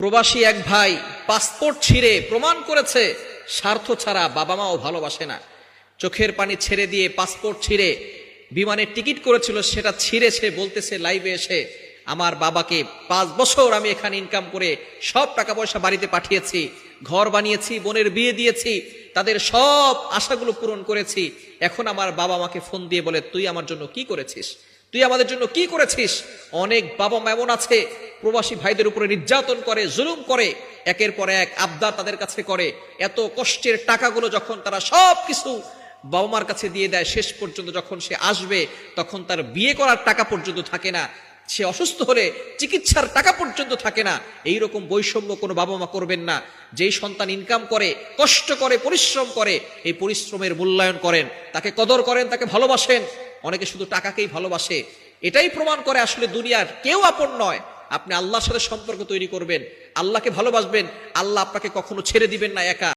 প্রবাসী এক ভাই পাসপোর্ট ছিঁড়ে প্রমাণ করেছে, স্বার্থ ছাড়া বাবা মাও ভালোবাসে না। চোখের পানি ছেড়ে দিয়ে পাসপোর্ট ছিঁড়ে বিমানের টিকিট করেছিল, সেটা ছিঁড়ে সে বলতেছে লাইভে এসে, আমার বাবাকে পাঁচ বছর আমি এখানে ইনকাম করে সব টাকা পয়সা বাড়িতে পাঠিয়েছি, ঘর বানিয়েছি, বোনের বিয়ে দিয়েছি, তাদের সব আশাগুলো পূরণ করেছি। এখন আমার বাবা আমাকে ফোন দিয়ে বলে, তুই আমার জন্য কি করেছিস? তুই আমাদের জন্য কি করেছিস? অনেক বাবা এমন আছে, প্রবাসী ভাইদের উপরে নির্যাতন করে, জুলুম করে, একের পর এক আবদার তাদের কাছে করে। এত কষ্টের টাকাগুলো যখন তারা সব কিছু বাবা মার কাছে দিয়ে দেয়, শেষ পর্যন্ত যখন সে আসবে, তখন তার বিয়ে করার টাকা পর্যন্ত থাকে না। সে অসুস্থ হলে চিকিৎসার টাকা পর্যন্ত থাকে না। এই রকম বৈষম্য কোনো বাবা মা করবেন না। যেই সন্তান ইনকাম করে, কষ্ট করে, পরিশ্রম করে, এই পরিশ্রমের মূল্যায়ন করেন। তাকে কদর করেন, তাকে ভালোবাসেন। অনেকে শুধু টাকাকেই ভালোবাসে। এটাই প্রমাণ করে আসলে দুনিয়ার কেউ আপন নয়। আপনি আল্লাহর সাথে সম্পর্ক তৈরি করবেন, আল্লাহকে ভালোবাসবেন, আল্লাহ আপনাকে কখনো ছেড়ে দিবেন না একা।